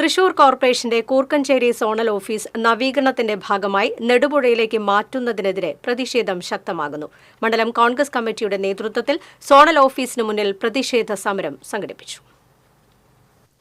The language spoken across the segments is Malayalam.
തൃശൂർ കോർപ്പറേഷന്റെ കൂർക്കഞ്ചേരി സോണൽ ഓഫീസ് നവീകരണത്തിന്റെ ഭാഗമായി നെടുപുഴയിലേക്ക് മാറ്റുന്നതിനെതിരെ പ്രതിഷേധം ശക്തമാകുന്നു. മണ്ഡലം കോൺഗ്രസ് കമ്മിറ്റിയുടെ നേതൃത്വത്തിൽ സോണൽ ഓഫീസിന് മുന്നിൽ പ്രതിഷേധ സമരം സംഘടിപ്പിച്ചു.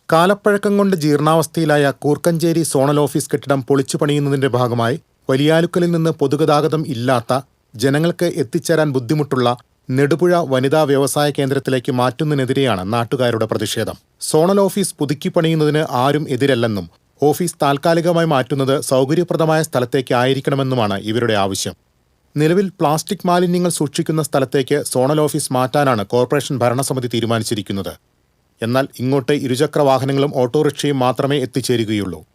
കാലപ്പഴക്കം കൊണ്ട് ജീർണാവസ്ഥയിലായ കൂർക്കഞ്ചേരി സോണൽ ഓഫീസ് കെട്ടിടം പൊളിച്ചു പണിയുന്നതിന്റെ ഭാഗമായി വലിയാലുക്കലിൽ നിന്ന് പൊതുഗതാഗതം ഇല്ലാത്ത ജനങ്ങൾക്ക് എത്തിച്ചേരാൻ ബുദ്ധിമുട്ടുള്ള നെടുപുഴ വനിതാ വ്യവസായ കേന്ദ്രത്തിലേക്ക് മാറ്റുന്നതിനെതിരെയാണ് നാട്ടുകാരുടെ പ്രതിഷേധം. സോണൽ ഓഫീസ് പുതുക്കിപ്പണിയുന്നതിന് ആരും എതിരല്ലെന്നും ഓഫീസ് താൽക്കാലികമായി മാറ്റുന്നത് സൗകര്യപ്രദമായ സ്ഥലത്തേക്ക് ആയിരിക്കണമെന്നുമാണ് ഇവരുടെ ആവശ്യം. നിലവിൽ പ്ലാസ്റ്റിക് മാലിന്യങ്ങൾ സൂക്ഷിക്കുന്ന സ്ഥലത്തേക്ക് സോണൽ ഓഫീസ് മാറ്റാനാണ് കോർപ്പറേഷൻ ഭരണസമിതി തീരുമാനിച്ചിരിക്കുന്നത്. എന്നാൽ ഇങ്ങോട്ട് ഇരുചക്ര വാഹനങ്ങളും ഓട്ടോറിക്ഷയും മാത്രമേ എത്തിച്ചേരുകയുള്ളൂ.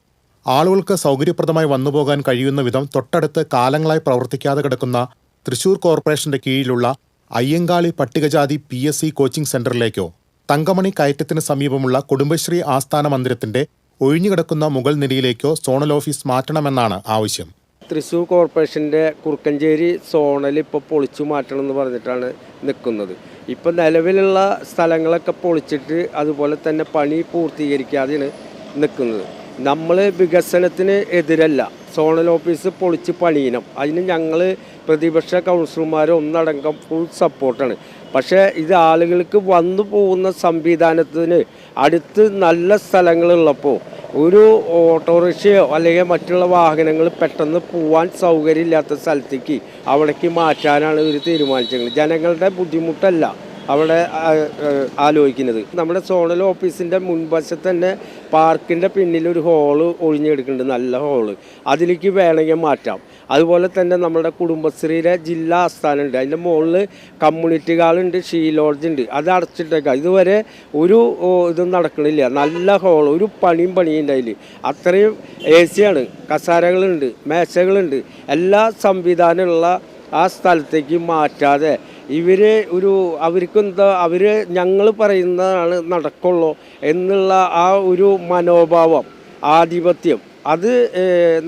ആളുകൾക്ക് സൗകര്യപ്രദമായി വന്നുപോകാൻ കഴിയുന്ന വിധം തൊട്ടടുത്ത് കാലങ്ങളായി പ്രവർത്തിക്കാതെ കിടക്കുന്ന തൃശൂർ കോർപ്പറേഷന്റെ കീഴിലുള്ള അയ്യങ്കാളി പട്ടികജാതി പി എസ് സി കോച്ചിംഗ് സെന്ററിലേക്കോ തങ്കമണി കയറ്റത്തിന് സമീപമുള്ള കുടുംബശ്രീ ആസ്ഥാന മന്ദിരത്തിന്റെ ഒഴിഞ്ഞുകിടക്കുന്ന മുഗൾ നിരയിലേക്കോ സോണൽ ഓഫീസ് മാറ്റണമെന്നാണ് ആവശ്യം. തൃശ്ശൂർ കോർപ്പറേഷന്റെ കുറുക്കഞ്ചേരി സോണൽ ഇപ്പോൾ പൊളിച്ചു മാറ്റണം എന്ന് പറഞ്ഞിട്ടാണ് നിൽക്കുന്നത് ഇപ്പം നിലവിലുള്ള സ്ഥലങ്ങളൊക്കെ പൊളിച്ചിട്ട് അതുപോലെ തന്നെ പണി പൂർത്തീകരിക്കാതെയാണ് നിൽക്കുന്നത് നമ്മൾ വികസനത്തിന് എതിരല്ല. സോണൽ ഓഫീസ് പൊളിച്ച് പണിയണം. അതിന് ഞങ്ങൾ പ്രതിപക്ഷ കൗൺസിലർമാർ ഒന്നടങ്കം ഫുൾ സപ്പോർട്ടാണ് പക്ഷേ ഇത് ആളുകൾക്ക് വന്നു പോകുന്ന സംവിധാനത്തിന് അടുത്ത് നല്ല സ്ഥലങ്ങളുള്ളപ്പോൾ ഒരു ഓട്ടോറിക്ഷയോ അല്ലെങ്കിൽ മറ്റുള്ള വാഹനങ്ങൾ പെട്ടെന്ന് പോവാൻ സൗകര്യമില്ലാത്ത സ്ഥലത്തേക്ക് അവിടേക്ക് മാറ്റാനാണ് ഇവർ തീരുമാനിച്ചത് ജനങ്ങളുടെ ബുദ്ധിമുട്ടല്ല. അവിടെ ആലോചിക്കുന്നത്. നമ്മുടെ സോണൽ ഓഫീസിന്റെ മുൻവശത്ത് തന്നെ പാർക്കിന്റെ പിന്നിലൊരു ഹോൾ ഒഴിഞ്ഞെടുക്കുന്നുണ്ട് നല്ല ഹോൾ. അതിലേക്ക് വേണമെങ്കിൽ മാറ്റാം. അതുപോലെ തന്നെ നമ്മുടെ കുടുംബശ്രീയുടെ ജില്ലാ ആസ്ഥാനമുണ്ട്. അതിന്റെ മുകളിൽ കമ്മ്യൂണിറ്റി ഹാളുണ്ട് ഷീ ലോഡ്ജ് ഉണ്ട്. അത് അടച്ചിട്ടേക്കാം. ഇതുവരെ ഒരു ഇതും നടക്കണില്ല. നല്ല ഹോൾ ഒരു പണിയും പണിയുണ്ട് അതിൽ അത്രയും എ സിയാണ് കസാരകളുണ്ട് മേശകളുണ്ട്. എല്ലാ സംവിധാനമുള്ള ആ സ്ഥലത്തേക്ക് മാറ്റാതെ ഇവർ ഒരു അവർക്ക് എന്താ അവർ ഞങ്ങൾ പറയുന്നതാണ് നടക്കുള്ളൂ എന്നുള്ള ആ ഒരു മനോഭാവം ആധിപത്യം അത്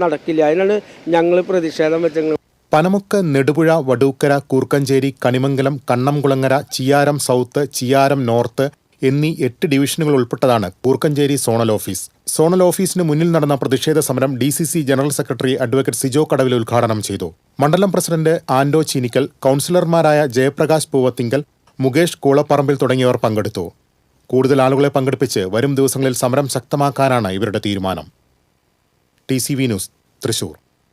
നടക്കില്ല. അതിനാണ് ഞങ്ങൾ പ്രതിഷേധം വെച്ചത് പനമുക്ക് നെടുപുഴ വടൂക്കര കൂർക്കഞ്ചേരി കണിമംഗലം കണ്ണംകുളങ്ങര ചിയാരം സൗത്ത് ചിയാരം നോർത്ത് എന്നീ എട്ട് ഡിവിഷനുകൾ ഉൾപ്പെട്ടതാണ് കൂർക്കഞ്ചേരി സോണൽ ഓഫീസ്. സോണൽ ഓഫീസിന് മുന്നിൽ നടന്ന പ്രതിഷേധ സമരം D general secretary advocate Sijo Kadavil ഉദ്ഘാടനം ചെയ്തു. മണ്ഡലം പ്രസിഡന്റ് ആൻഡോ ചീനിക്കൽ കൗൺസിലർമാരായ ജയപ്രകാശ് പൂവത്തിങ്കൽ മുകേഷ് കൂളപ്പറമ്പിൽ തുടങ്ങിയവർ പങ്കെടുത്തു. കൂടുതൽ ആളുകളെ പങ്കെടുപ്പിച്ച് വരും ദിവസങ്ങളിൽ സമരം ശക്തമാക്കാനാണ് ഇവരുടെ തീരുമാനം. T news Thrissur.